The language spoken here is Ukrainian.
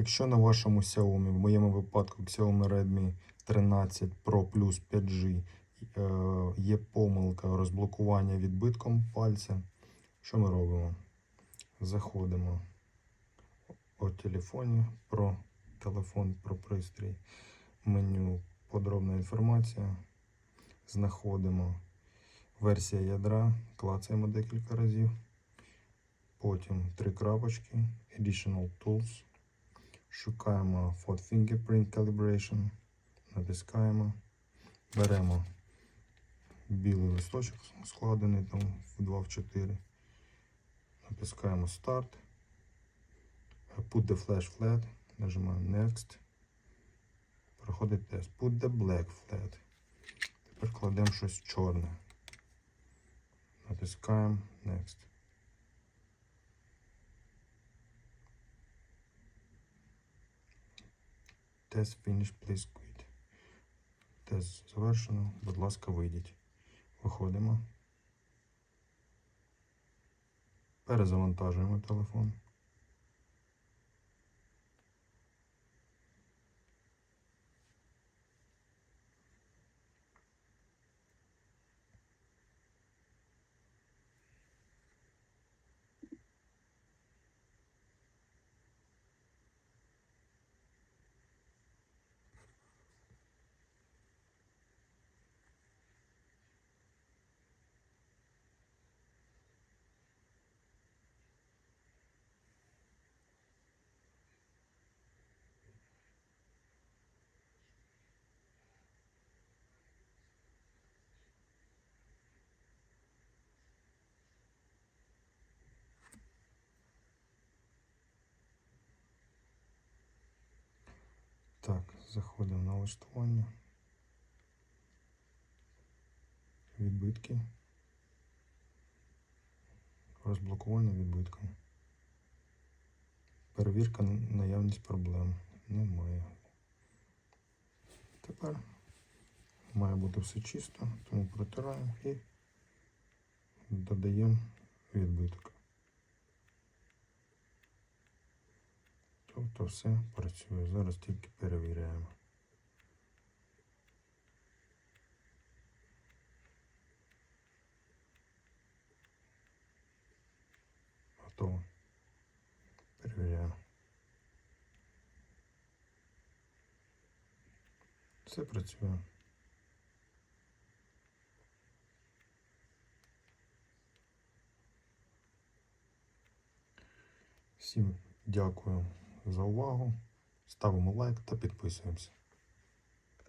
Якщо на вашому Xiaomi, в моєму випадку Xiaomi Redmi 13 Pro Plus 5G е, є помилка розблокування відбитком пальця, що ми робимо? Заходимо у телефоні про телефон, про пристрій, меню подробна інформація, знаходимо версія ядра, клацаємо декілька разів. Потім три крапочки, Additional Tools. Шукаємо Fold Fingerprint Calibration. Натискаємо. Беремо білий листочок складений там в 2 в 4. Натискаємо Start. Put the flash flat. Нажимаємо Next. Проходить тест. Put the black flat. Тепер кладемо щось чорне. Натискаємо Next. Тест finish, please quit. Тест завершено. Будь ласка, вийдіть. Виходимо. Перезавантажуємо телефон. Заходимо на налаштування. Відбитки. Розблокування відбитком. Перевірка на наявність проблем. Немає. Тепер має бути все чисто, тому протираємо і додаємо відбиток. Тобто все працює. Зараз тільки перевіряємо. Готово. Перевіряємо. Все працює. Всім дякую за увагу. Ставимо лайк та підписуємося.